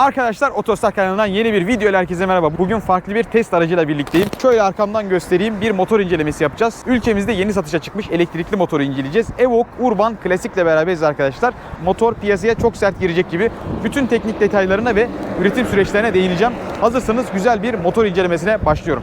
Arkadaşlar Otostar kanalından yeni bir video herkese merhaba. Bugün farklı bir test aracıyla birlikteyim. Şöyle arkamdan göstereyim. Bir motor incelemesi yapacağız. Ülkemizde yeni satışa çıkmış elektrikli motoru inceleyeceğiz. Evoque Urban Classic ile beraberiz arkadaşlar. Motor piyasaya çok sert girecek gibi. Bütün teknik detaylarına ve üretim süreçlerine değineceğim. Hazırsanız güzel bir motor incelemesine başlıyorum.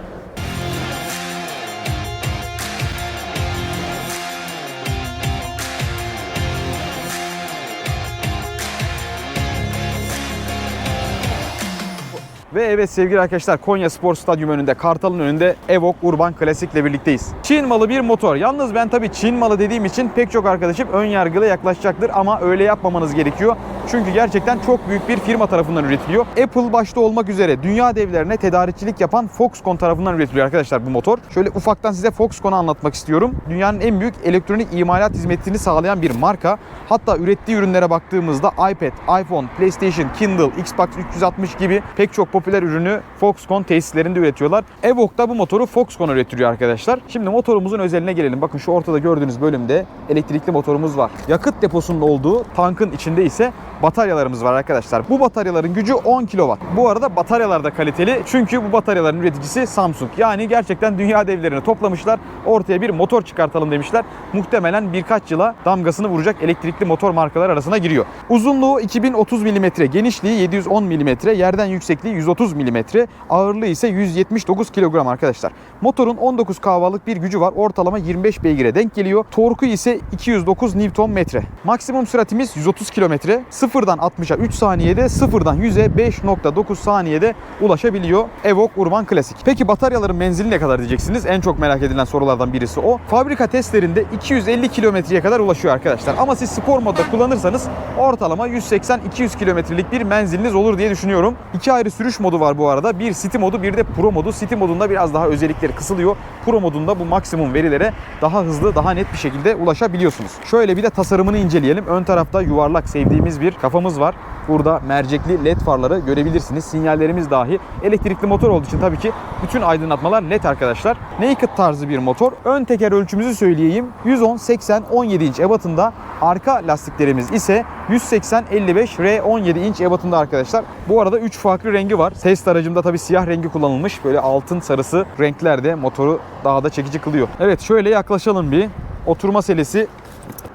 Ve evet sevgili arkadaşlar Konya Spor Stadyum önünde, Kartal'ın önünde Evoque Urban Classic ile birlikteyiz. Çin malı bir motor. Yalnız ben tabii Çin malı dediğim için pek çok arkadaşım ön yargılı yaklaşacaktır ama öyle yapmamanız gerekiyor. Çünkü gerçekten çok büyük bir firma tarafından üretiliyor. Apple başta olmak üzere dünya devlerine tedarikçilik yapan Foxconn tarafından üretiliyor arkadaşlar bu motor. Şöyle ufaktan size Foxconn'u anlatmak istiyorum. Dünyanın en büyük elektronik imalat hizmetini sağlayan bir marka. Hatta ürettiği ürünlere baktığımızda iPad, iPhone, PlayStation, Kindle, Xbox 360 gibi pek çok popüler ürünü Foxconn tesislerinde üretiyorlar. Evoque da bu motoru Foxconn üretiyor arkadaşlar. Şimdi motorumuzun özeline gelelim. Bakın şu ortada gördüğünüz bölümde elektrikli motorumuz var. Yakıt deposunun olduğu tankın içinde ise bataryalarımız var arkadaşlar. Bu bataryaların gücü 10 kW. Bu arada bataryalar da kaliteli çünkü bu bataryaların üreticisi Samsung. Yani gerçekten dünya devlerini toplamışlar. Ortaya bir motor çıkartalım demişler. Muhtemelen birkaç yıla damgasını vuracak elektrikli motor markalar arasına giriyor. Uzunluğu 2030 mm, genişliği 710 mm, yerden yüksekliği 130 mm, ağırlığı ise 179 kilogram arkadaşlar. Motorun 19 kW'lık bir gücü var. Ortalama 25 beygire denk geliyor. Torku ise 209 Nm. Maksimum süratimiz 130 km. Sıfırdan 60'a 3 saniyede, sıfırdan 100'e 5.9 saniyede ulaşabiliyor Evoque Urban Classic. Peki bataryaların menzili ne kadar diyeceksiniz? En çok merak edilen sorulardan birisi o. Fabrika testlerinde 250 kilometreye kadar ulaşıyor arkadaşlar. Ama siz spor modda kullanırsanız ortalama 180-200 kilometrelik bir menziliniz olur diye düşünüyorum. İki ayrı sürüş modu var bu arada. Bir City modu, bir de Pro modu. City modunda biraz daha özellikleri kısılıyor. Pro modunda bu maksimum verilere daha hızlı, daha net bir şekilde ulaşabiliyorsunuz. Şöyle bir de tasarımını inceleyelim. Ön tarafta yuvarlak sevdiğimiz bir kafamız var. Burada mercekli led farları görebilirsiniz. Sinyallerimiz dahi elektrikli motor olduğu için tabii ki bütün aydınlatmalar led arkadaşlar. Naked tarzı bir motor. Ön teker ölçümüzü söyleyeyim. 110 80 17 inç ebatında. Arka lastiklerimiz ise 180 55 R 17 inç ebatında arkadaşlar. Bu arada 3 farklı rengi var. Test aracımda tabii siyah rengi kullanılmış. Böyle altın sarısı renkler de motoru daha da çekici kılıyor. Evet şöyle yaklaşalım bir. Oturma selesi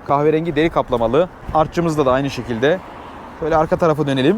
kahverengi deri kaplamalı. Artçımızda da aynı şekilde. Şöyle arka tarafa dönelim.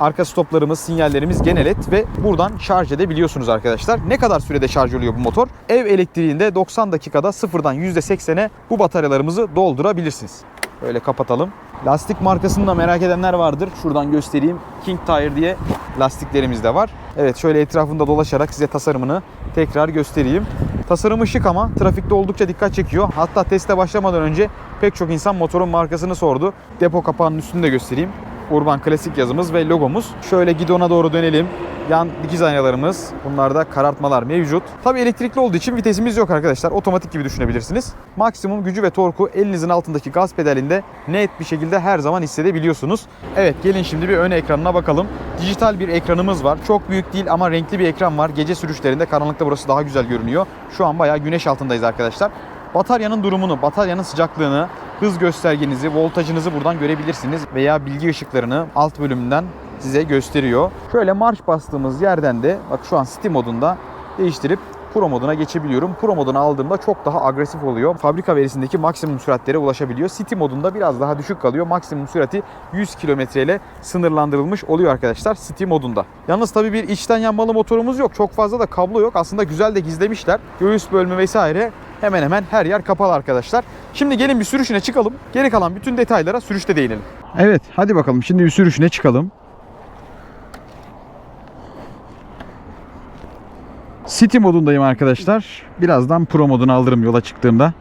Arka stoplarımız, sinyallerimiz genel et ve buradan şarj edebiliyorsunuz arkadaşlar. Ne kadar sürede şarj oluyor bu motor? Ev elektriğinde 90 dakikada sıfırdan %80'e bu bataryalarımızı doldurabilirsiniz. Böyle kapatalım. Lastik markasını da merak edenler vardır. Şuradan göstereyim. King Tire diye lastiklerimiz de var. Evet şöyle etrafında dolaşarak size tasarımını tekrar göstereyim. Tasarımı şık ama trafikte oldukça dikkat çekiyor. Hatta teste başlamadan önce pek çok insan motorun markasını sordu. Depo kapağının üstünde göstereyim. Urban Klasik yazımız ve logomuz. Şöyle gidona doğru dönelim. Yan dikiz aynalarımız. Bunlarda karartmalar mevcut. Tabi elektrikli olduğu için vitesimiz yok arkadaşlar. Otomatik gibi düşünebilirsiniz. Maksimum gücü ve torku elinizin altındaki gaz pedalinde net bir şekilde her zaman hissedebiliyorsunuz. Evet gelin şimdi bir ön ekranına bakalım. Dijital bir ekranımız var. Çok büyük değil ama renkli bir ekran var. Gece sürüşlerinde karanlıkta burası daha güzel görünüyor. Şu an bayağı güneş altındayız arkadaşlar. Bataryanın durumunu, bataryanın sıcaklığını, hız göstergenizi, voltajınızı buradan görebilirsiniz veya bilgi ışıklarını alt bölümünden size gösteriyor. Şöyle marş bastığımız yerden de bak şu an City modunda değiştirip Pro moduna geçebiliyorum. Pro moduna aldığımda çok daha agresif oluyor. Fabrika verisindeki maksimum süratlere ulaşabiliyor. City modunda biraz daha düşük kalıyor. Maksimum sürati 100 km ile sınırlandırılmış oluyor arkadaşlar City modunda. Yalnız tabii bir içten yanmalı motorumuz yok. Çok fazla da kablo yok. Aslında güzel de gizlemişler. Göğüs bölümü vesaire hemen hemen her yer kapalı arkadaşlar. Şimdi gelin bir sürüşüne çıkalım. Geri kalan bütün detaylara sürüşte değinelim. Evet hadi bakalım şimdi bir sürüşüne çıkalım. City modundayım arkadaşlar. Birazdan Pro modunu alırım yola çıktığımda.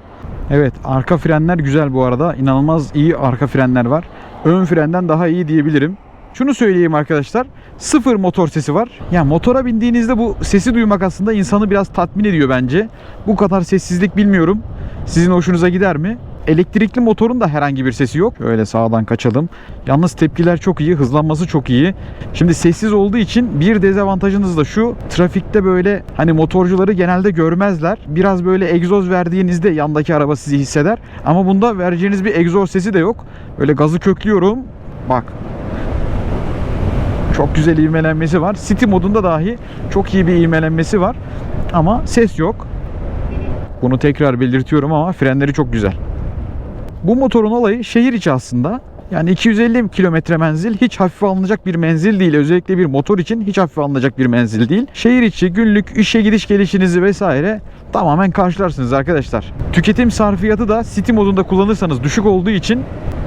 Evet arka frenler güzel bu arada. İnanılmaz iyi arka frenler var. Ön frenden daha iyi diyebilirim. Şunu söyleyeyim arkadaşlar. Sıfır motor sesi var. Ya motora bindiğinizde bu sesi duymak aslında insanı biraz tatmin ediyor bence. Bu kadar sessizlik bilmiyorum. Sizin hoşunuza gider mi? Elektrikli motorun da herhangi bir sesi yok. Şöyle sağdan kaçalım. Yalnız tepkiler çok iyi, hızlanması çok iyi. Şimdi sessiz olduğu için bir dezavantajınız da şu. Trafikte böyle hani motorcuları genelde görmezler. Biraz böyle egzoz verdiğinizde yandaki araba sizi hisseder. Ama bunda vereceğiniz bir egzoz sesi de yok. Böyle gazı köklüyorum. Bak Çok güzel ivmelenmesi var. City modunda dahi çok iyi bir ivmelenmesi var. Ama ses yok. Bunu tekrar belirtiyorum ama frenleri çok güzel. Bu motorun olayı şehir içi aslında. Yani 250 kilometre menzil hiç hafife alınacak bir menzil değil. Özellikle bir motor için hiç hafife alınacak bir menzil değil. Şehir içi günlük işe gidiş gelişinizi vesaire tamamen karşılarsınız arkadaşlar. Tüketim sarfiyatı da City modunda kullanırsanız düşük olduğu için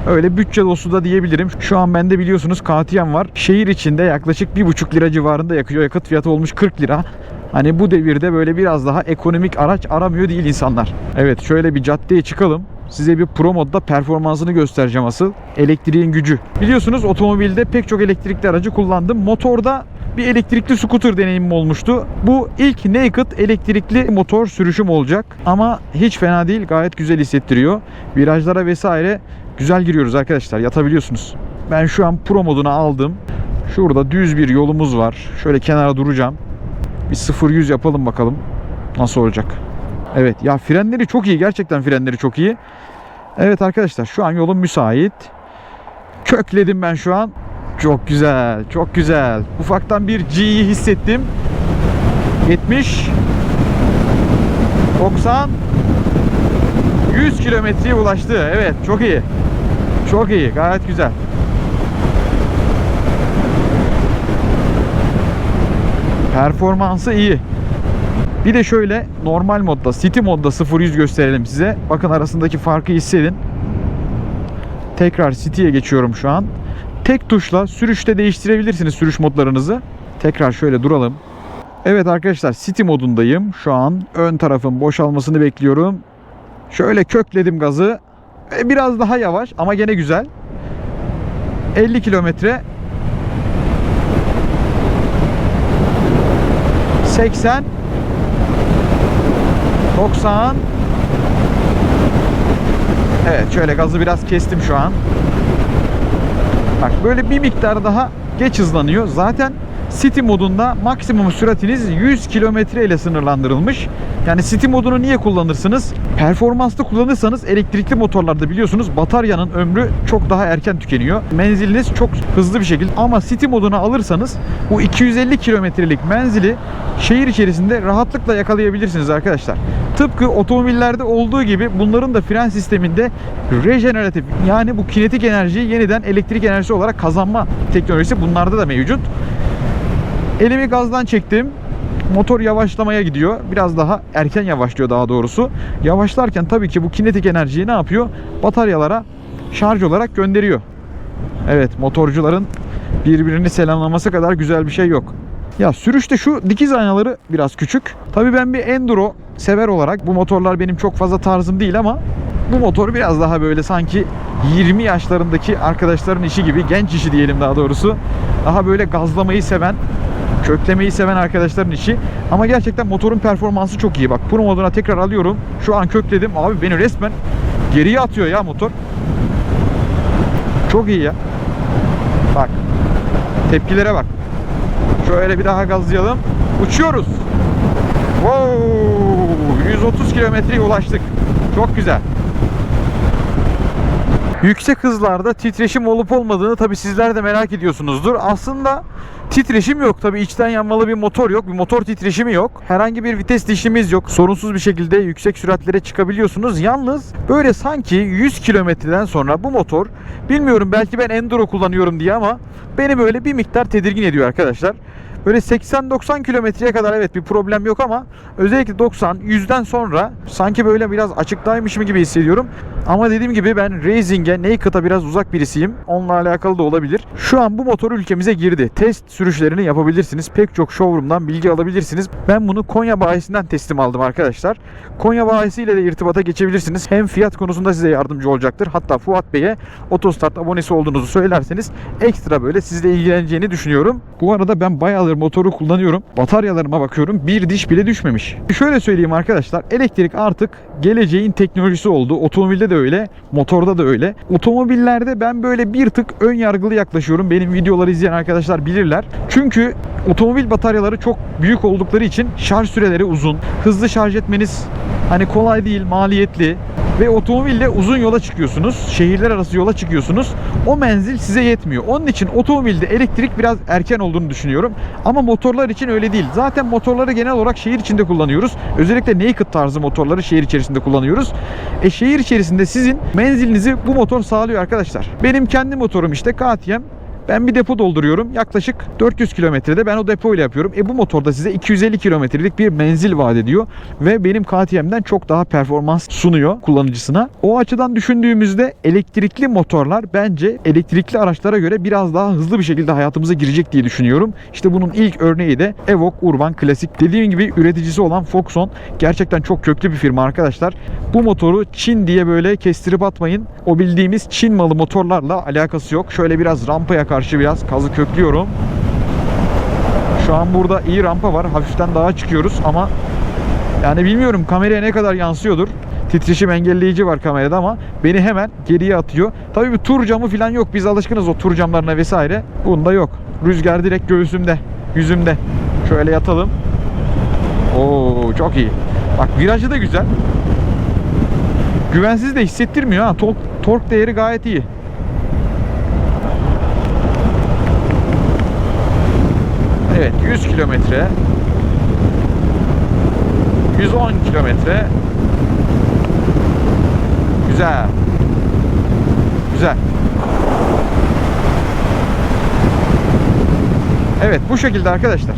öyle bütçe dostu da diyebilirim. Şu an bende biliyorsunuz KTM var. Şehir içinde yaklaşık 1,5 lira civarında yakıyor. Yakıt fiyatı olmuş 40 lira. Hani bu devirde böyle biraz daha ekonomik araç aramıyor değil insanlar. Evet şöyle bir caddeye çıkalım. Size bir Pro modda performansını göstereceğim asıl. Elektriğin gücü. Biliyorsunuz otomobilde pek çok elektrikli aracı kullandım. Motorda bir elektrikli scooter deneyimim olmuştu. Bu ilk naked elektrikli motor sürüşüm olacak. Ama hiç fena değil. Gayet güzel hissettiriyor. Virajlara vesaire güzel giriyoruz arkadaşlar. Yatabiliyorsunuz. Ben şu an Pro moduna aldım. Şurada düz bir yolumuz var. Şöyle kenara duracağım. Bir 0-100 yapalım bakalım. Nasıl olacak? Evet ya frenleri çok iyi. Gerçekten frenleri çok iyi. Evet arkadaşlar şu an yolum müsait. Kökledim ben şu an. Çok güzel. Çok güzel. Ufaktan bir G'yi hissettim. 70 90 100 kilometreye ulaştı. Evet çok iyi. Çok iyi. Gayet güzel. Performansı iyi. Bir de şöyle normal modda, City modda 0-100 gösterelim size. Bakın arasındaki farkı hissedin. Tekrar City'ye geçiyorum şu an. Tek tuşla sürüşte değiştirebilirsiniz sürüş modlarınızı. Tekrar şöyle duralım. Evet arkadaşlar City modundayım. Şu an ön tarafın boşalmasını bekliyorum. Şöyle kökledim gazı. E, Biraz daha yavaş ama gene güzel. 50 kilometre 80 90 Evet şöyle gazı biraz kestim şu an. Bak böyle bir miktar daha geç hızlanıyor. Zaten City modunda maksimum süratiniz 100 kilometre ile sınırlandırılmış. Yani City modunu niye kullanırsınız? Performanslı kullanırsanız elektrikli motorlarda biliyorsunuz bataryanın ömrü çok daha erken tükeniyor. Menziliniz çok hızlı bir şekilde ama City moduna alırsanız bu 250 kilometrelik menzili şehir içerisinde rahatlıkla yakalayabilirsiniz arkadaşlar. Tıpkı otomobillerde olduğu gibi bunların da fren sisteminde rejeneratif yani bu kinetik enerjiyi yeniden elektrik enerjisi olarak kazanma teknolojisi bunlarda da mevcut. Elimi gazdan çektim. Motor yavaşlamaya gidiyor. Biraz daha erken yavaşlıyor daha doğrusu. Yavaşlarken tabii ki bu kinetik enerjiyi ne yapıyor? Bataryalara şarj olarak gönderiyor. Evet motorcuların birbirini selamlaması kadar güzel bir şey yok. Ya sürüşte şu dikiz aynaları biraz küçük. Tabii ben bir enduro sever olarak bu motorlar benim çok fazla tarzım değil ama bu motor biraz daha böyle sanki 20 yaşlarındaki arkadaşların işi gibi genç işi diyelim daha doğrusu. Daha böyle gazlamayı seven, köklemeyi seven arkadaşların işi. Ama gerçekten motorun performansı çok iyi. Bak Pro moduna tekrar alıyorum. Şu an kökledim. Abi beni resmen geriye atıyor ya motor. Çok iyi ya. Bak. Tepkilere bak. Şöyle bir daha gazlayalım. Uçuyoruz. Wow! 130 kilometreye ulaştık. Çok güzel. Yüksek hızlarda titreşim olup olmadığını tabi sizler de merak ediyorsunuzdur. Aslında titreşim yok tabi içten yanmalı bir motor yok. Bir motor titreşimi yok. Herhangi bir vites dişimiz yok. Sorunsuz bir şekilde yüksek süratlere çıkabiliyorsunuz. Yalnız böyle sanki 100 kilometreden sonra bu motor bilmiyorum belki ben enduro kullanıyorum diye ama beni böyle bir miktar tedirgin ediyor arkadaşlar. Böyle 80-90 kilometreye kadar evet bir problem yok ama özellikle 90 100'den sonra sanki böyle biraz açıktaymışım gibi hissediyorum. Ama dediğim gibi ben racing'e, naked'a biraz uzak birisiyim. Onunla alakalı da olabilir. Şu an bu motor ülkemize girdi. Test sürüşlerini yapabilirsiniz. Pek çok showroom'dan bilgi alabilirsiniz. Ben bunu Konya bayisinden teslim aldım arkadaşlar. Konya bayisiyle de irtibata geçebilirsiniz. Hem fiyat konusunda size yardımcı olacaktır. Hatta Fuat Bey'e Otostart abonesi olduğunuzu söylerseniz ekstra böyle sizle ilgileneceğini düşünüyorum. Bu arada ben bayağıdır motoru kullanıyorum. Bataryalarıma bakıyorum. Bir diş bile düşmemiş. Şöyle söyleyeyim arkadaşlar. Elektrik artık geleceğin teknolojisi oldu. Otomobilde de öyle, motorda da öyle. Otomobillerde ben böyle bir tık ön yargılı yaklaşıyorum. Benim videoları izleyen arkadaşlar bilirler. Çünkü otomobil bataryaları çok büyük oldukları için şarj süreleri uzun. Hızlı şarj etmeniz hani kolay değil, maliyetli. Ve otomobille uzun yola çıkıyorsunuz. Şehirler arası yola çıkıyorsunuz. O menzil size yetmiyor. Onun için otomobilde elektrik biraz erken olduğunu düşünüyorum. Ama motorlar için öyle değil. Zaten motorları genel olarak şehir içinde kullanıyoruz. Özellikle naked tarzı motorları şehir içerisinde kullanıyoruz. E şehir içerisinde sizin menzilinizi bu motor sağlıyor arkadaşlar. Benim kendi motorum işte KTM. Ben bir depo dolduruyorum. Yaklaşık 400 kilometrede ben o depoyla yapıyorum. E bu motorda size 250 kilometrelik bir menzil vaat ediyor. Ve benim KTM'den çok daha performans sunuyor kullanıcısına. O açıdan düşündüğümüzde elektrikli motorlar bence elektrikli araçlara göre biraz daha hızlı bir şekilde hayatımıza girecek diye düşünüyorum. İşte bunun ilk örneği de Evoque Urban Classic. Dediğim gibi üreticisi olan Foxconn gerçekten çok köklü bir firma arkadaşlar. Bu motoru Çin diye böyle kestirip atmayın. O bildiğimiz Çin malı motorlarla alakası yok. Şöyle biraz rampaya karşı biraz kazı köklüyorum. Şu an burada iyi rampa var. Hafiften dağa çıkıyoruz ama yani bilmiyorum kameraya ne kadar yansıyordur. Titreşim engelleyici var kamerada ama beni hemen geriye atıyor. Tabii bir tur camı falan yok. Biz alışkınız o tur camlarına vesaire. Bunda yok. Rüzgar direkt göğsümde, yüzümde. Şöyle yatalım. Oo çok iyi. Bak virajı da güzel. Güvensiz de hissettirmiyor ha. Tork, tork değeri gayet iyi. Evet 100 kilometre 110 kilometre Güzel Güzel Evet bu şekilde arkadaşlar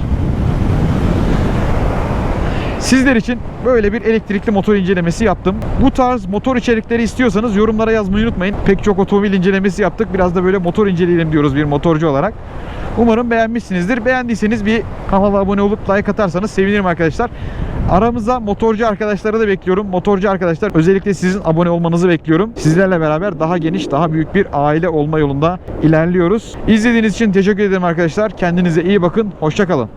Sizler için böyle bir elektrikli motor incelemesi yaptım. Bu tarz motor içerikleri istiyorsanız yorumlara yazmayı unutmayın. Pek çok otomobil incelemesi yaptık. Biraz da böyle motor inceleyelim diyoruz bir motorcu olarak. Umarım beğenmişsinizdir. Beğendiyseniz bir kanala abone olup like atarsanız sevinirim arkadaşlar. Aramıza motorcu arkadaşları da bekliyorum. Motorcu arkadaşlar özellikle sizin abone olmanızı bekliyorum. Sizlerle beraber daha geniş, daha büyük bir aile olma yolunda ilerliyoruz. İzlediğiniz için teşekkür ederim arkadaşlar. Kendinize iyi bakın. Hoşçakalın.